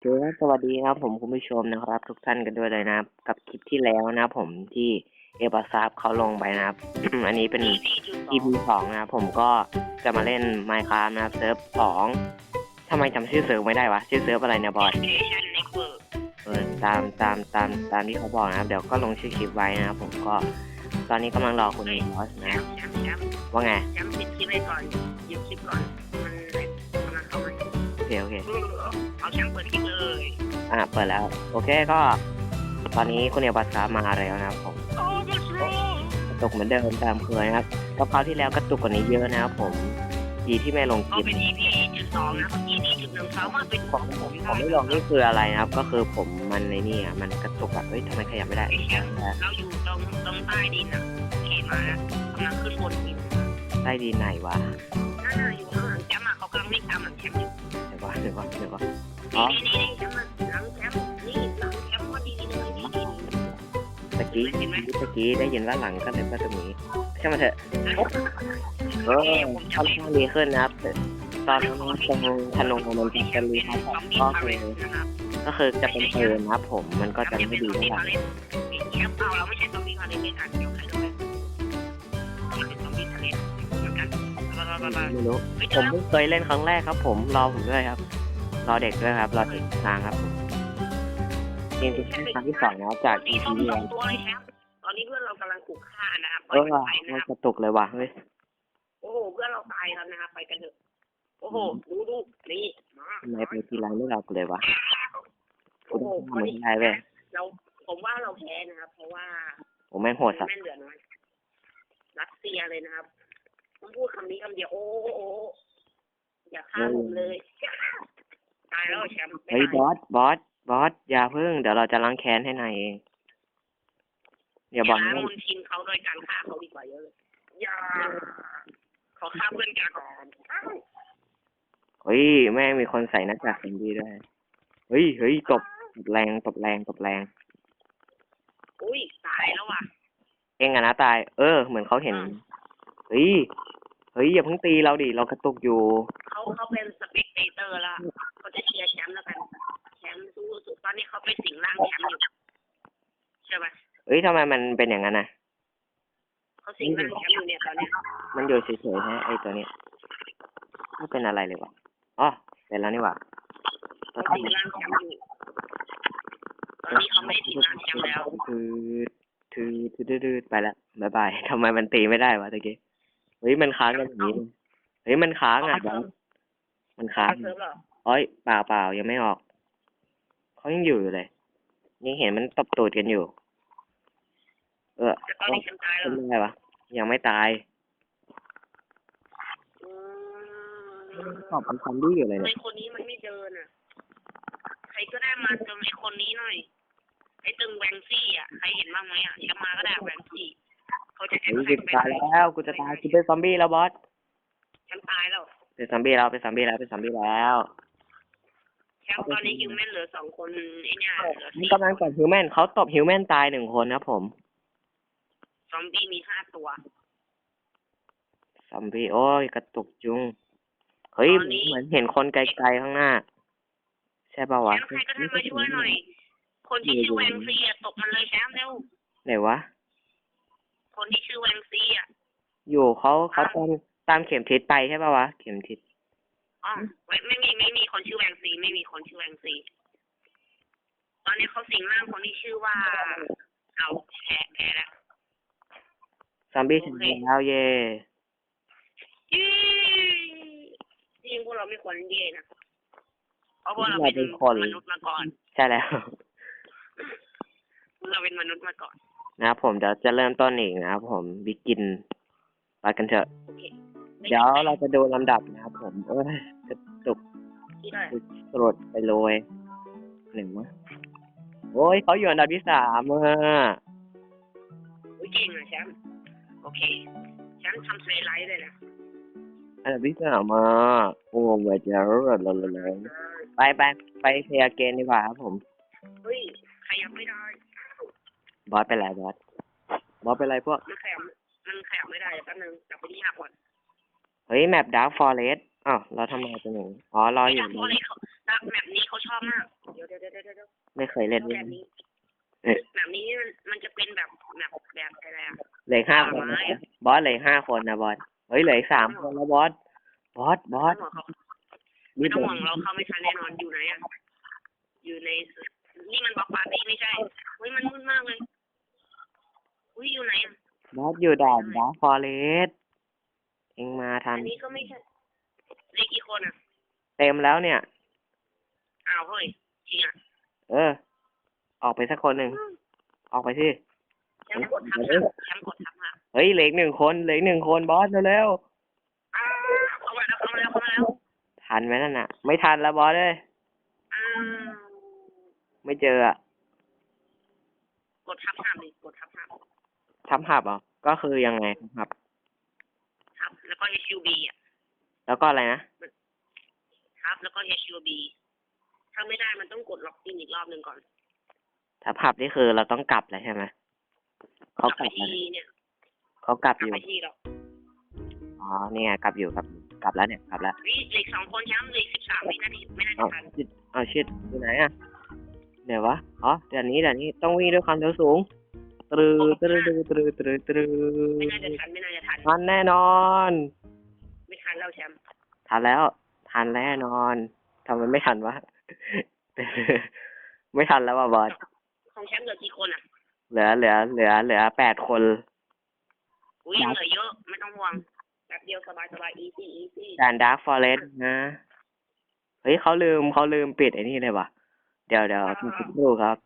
เจอสวัสดีครับผมคุณผู้ชมนะครับ ทุกท่านกันด้วยเลยนะครับ กับคลิปที่แล้วนะครับผมที่เอบัซาบเขาลงไปนะครับ อันนี้เป็น EP สองนะครับผมก็จะมาเล่น Minecraft นะครับเซิร์ฟสองทำไมจำชื่อเซิร์ฟไม่ได้วะ ชื่อเซิร์ฟอะไรเนี่ยบอสเออตามตามตามตามที่เขาบอกนะครับ เดี๋ยวก็ลงชื่อคลิปไว้นะครับผมก็ ตอนนี้กำลังรอคุณบอสนะมป์แชมป์แชมป์ว่าไงแชมป์ปิดคลิปไว้ก่อนหยุดคลิปก่อนมันกำลังเข้ามาโอเคโอเค เออเอาแชมป์เปิดคลิปเลยอะเปิดแล้ว โอเคก็ ตอนนี้คุณเอบัซาบมาแล้วนะครับผมโอ้บัสโรกระตุกเหมือนเดิมตามเคยนะครับก็คราวที่แล้วกระตุกกว่านี้เยอะนะครับผมดีที่ไม่ลงคก็ลิป เป็น EP จุดสองนะ EP จุดหนึ่งสามารถเป็นของผมผมไม่ลงนี่คืออะไรนะครับ ก็คือผมมันในนี่อะมันกระตุกแบบเฮ้ยทำไมขยับไม่ได้ไอ้แชมป์เราอยู่ตรงตรงใต้ดินอะเห็นมานะกำลังขึ้นบนดินใต้ดีไหนวะนั่นน่ะอยู่ข้างหลังแชมป์อะเขากำลังวิ่งตามหลังแชมป์อยู่เดี๋ยวก่อนเดี๋ยวก่อนเดี๋ยวก่อน อ๋อนี่นี่นี่แชมป์อะหลังแชมป์นี่หลังแชมป์พอดีเลยนี่นี่ตะกี้ตะกี้ได้ยินว่าหลังก็เลยก็ตรงนี้ใช่ไหมนเถอะเออค่อนข้างดีขึ้นนะครับตอนนั้นตรงธนงมันจะเป็นรีทัชก็คือก็คือจะเป็นปืนนะครับผมมันก็จะไม่ดีเท่าไหร่แชมป์เอาเราไม่ใช่ซอมบี้พาเลนเป็นอันเดียวใครรู้ไหมเป็นซอมบี้ทะเลเหมือนกันไม่รู้ผมเพิ่งเคยเล่นครั้งแรกครับ ผมรอผมด้วยครับ รอเด็กด้วยครับ รอเด็กทางครับผมนี่เป็นครั้งที่สองแล้วจากนี่ EP ต้องที่สอแล้วงตัวเลยแชมป์ตอนนี้เพื่อนเรากำลังถูกฆ่านะครับปเอล่อยอมันไปนะมันครับกระตุกเลยว่ะเฮ้ยโอ้โหเพื่อนเราตายแล้วนะครับไปกันเถอะโอ้โหดูดูนี่มาทำไมไปทีไรไม่เรากูเลยวะกูโอ้โหต้องทำมันได้เว้ยเราผมว่าเราแพ้นะครับ เพราะว่าผมแม่งโหดสัสแม่นเหลือน้อยรัสเซียเลยนะครับผมพูดคำนี้คำเดียวโอ้โหอย่าฆ่าผมเลยตาย แล้วแชมป์ไม่เฮ้ยบได้อสบอสบอสอย่าเพิ่งเดี๋ยวเราจะล้างแค้นให้นายเองอย่าบอกล้านะงมนทินเขาโดยการฆ่าเขาดีกว่าเยอะเลยอย่าเขาฆ่าเพื่อนแกก่อนเฮ้ยแม่งมีคนใส่หน้ากากเป็นดีด้วยเฮ้ยเฮ้ยตบตบแรงตบแรงตบแรง อุ้ยตายแล้วอะ เองอะนะตาย เออ เหมือนเขาเห็นเฮ้ย เฮ้ยอย่าเพิ่งตีเราดิ เรากระตุกอยู่ เขาเขาเป็นสเปกเตเตอร์ละเขาจะเชียร์แชมป์แล้วกันแชมป์สู้สุดตอนนี้เขาไปสิงร่างแชมป์อยู่ใช่ไหมเฮ้ยทำไมมันเป็นอย่างนั้นน่ะเขาสิงร่างแชมป์อยู่เนี่ยตอนเนี้ยมันอยู่เฉยๆฮะไอตัวเนี้ยไม่เป็นอะไรเลยวะอ๋อเป็นแล้วนี่หว่าเขาสิงร่างแชมป์อยู่ตอนนี้เขาไม่สิงร่างแชมป์แล้วคือคือคือดืดๆไปละบายบายทำไมมันตีไม่ได้วะตะกี้เฮ้ยมันค้างกันอย่างนี้เฮ้ยมันค้างอะบอส มันค้างเซิร์ฟเหรอเฮ้ยเปล่าเปล่ายังไม่ออกเขายังอยู่อยู่เลยยังเห็นมันตบตูดกันอยู่ เออแต่ตอนนี้แชมป์ตายแล้วเป็นไงวะยังไม่ตายอืมตอบเป็นซอมบี้อยู่เลยทำไมเนี่ยคนนี้มันไม่เดินอะ ใครก็ได้มาเจอไอ้คนนี้หน่อย ไอ้ตึงแวงซี่อะ ใครเห็นบ้างไหมอะแชมป์มาก็ได้แวงซี่ เขาจะแข่งเฮ้ยแข่กูงจะตายแล้วกูจะตายกูเป็นซอมบี้แล้วบอส แชมป์ตายแล้ว เป็นซอมบี้แล้วเป็นซอมบี้แล้วเป็นซอมบี้แล้วแชมป์ตอนนี้ฮิวแมนเหลือสองคนไอ้เนี่ยเหลือมันสี่กำลังตบฮิวแมนเขาตบฮิวแมนตายหนึ่งคนครับผม ซอมบี้มีห้าตัว ซอมบี้โอ้ยกระตุกจุง เฮ้ยตอนนี้เหมือนเห็นคนไกลๆข้างหน้า ใช่ป่าวะแชมป์ใครก็ได้มาช่วยหน่อย คนที่ชื่อแวงซีอะตกมันเลยแชมป์เร็วไหนวะ คนที่ชื่อแวงซีอะอยู่เขาเขาตาม ตามเข็มทิศไปใช่ป่าวะ เข็มทิศอ๋อไม่ไม่มีไม่มีคนชื่อแวงซีไม่มีคนชื่อแวงซีตอนนี้เขาสิงร่างคนที่ชื่อว่า เอาแพ้แพ้แล้วซอมบี้โอถึงเคแล้วเย่ยี่จริงพวกเราไม่ควรเย่นะเพราะพวกเราเป็นมนุษย์มาก่อน ใช่แล้วพวกเราเป็นมนุษย์มาก่อนนะครับผมเดี๋ยวจะเริ่มต้นอีกนะครับผมบิกินไปกันเถอะ เดี๋ยวเราจะดูลำดับนะครับผมเอ้ยกระตุกที่ได้สลดไปเลยหนึ่งวะโอ้ยเขาอยู่อันดับที่สามอะอุ้ยเก่งอะแชมป์โอเคแชมป์ทำสไลด์เลยนะอันดับที่สามอะโอ้เวจเรอร์เลยไปไปไปเพลย์เกนดีกว่าครับผมเฮ้ยขยับไม่ได้บอสเป็นไรบอสบอสเป็นไรพวกมันขยับมันขยับไม่ได้แป๊บนึงกลับไปที่หักก่อน เฮ้ยแมปดาร์คฟอเรสต์อ้าวเราทำไมเป็นอย่างนี้อ๋อรออยู่เพราะอะไรเขาแบบนี้เขาชอบมากดี๋ยวเดี๋ยวเดี๋ยวไม่เคยเล่นแบเลยบนี้เอ๊ะแบบนี้มันมันจะเป็นแบบแบบแบบอะไรอะเหลืออกห้าคนไม้อะบอสเหลืออกห้าคนนะบอสเฮ้ยเหลืออกสามคนแล้วบอสบอสบอสไม่ต้องห่วงเขาไม่ต้องห่วงเราเข้าไม่ทันแน่นอนอยู่ไหนอะอยู่ในนี่มันบล็อกปาร์ตี้ไม่ใช่เฮ้ยมันมืดมากเลยอุ้ยอยู่ไหนอะบอสอยู่ด่านดาร์ฟอเรส เองมาทัอันนนี้ก็ไม่ใช่เหลขกี่คนอะเต็มแล้วเนี่ย อ้าวเฮ้ยจริงอะเออ ออกไปสักคนหนึ่งออกไปสิแชมป์กดทับหักแชมป์กดทับหักเฮ้ยเหลืออกหนึ่งคนเหลืออกหนึ่งคนบอสเร็วอ้าวเข้ามาแล้วเข้ามาแล้วเข้ามาแล้วๆทันไหมนั่นน่ะ ไม่ทันแล้วบอสเลยอ้าวไม่เจออะกดทับหักดิกดทับหักทำหับเหรอก็คือยังไงหับทับ แล้วก็ HUB อะแล้วก็อะไรนะทับ แล้วก็ HUB ถ้าไม่ได้มันต้องกดล็อกอินอีกรอบหนึ่งก่อนถ้าผับนี่คือเราต้องกลับแล้วใช่ไหมเขากไปลับแล้วที่เนี่ยเขากลับกลัอบยู่ ไปที่เราอ๋อเนี่ยกลับอยู่กลับอยู่กลับแล้วเนี่ยกลับแล้วเฮ้ยเหลืออกสองคนแชมป์เหลืออกสิบสามวินาทีไม่น่าจะเอาทันชิดเอาชิดอยู่ไหนอะเดี๋ยววะ อ๋อเดี๋ยวนี้เดี๋ยวนี้ต้องวิ่งด้วยความเร็วสูง ตรึตรึตรึตรึตรึตรึไม่น่าจะทันไม่น่าจะทันทันแน่นอน ไม่ทันแล้วแชมป์ทันแล้ว ทันแน่นอนทำไมไม่ทันวะ ไม่ทันแล้วว่ะบอสของแชมป์เหลือกี่คนอะเหลือเหลือเหลือเหลือแปดคนอุ้ยยังเหลือเยอะไม่ต้องห่วงแบบเดียวสบายสบาย easy easy ด่านดาร์ f ฟอเรสต์นะเฮ้ยเขาลืมเขาลืมปิดไอ้นี่เลยว่ะ เดี๋ยวเดี๋ยวคุณคิดดูครับ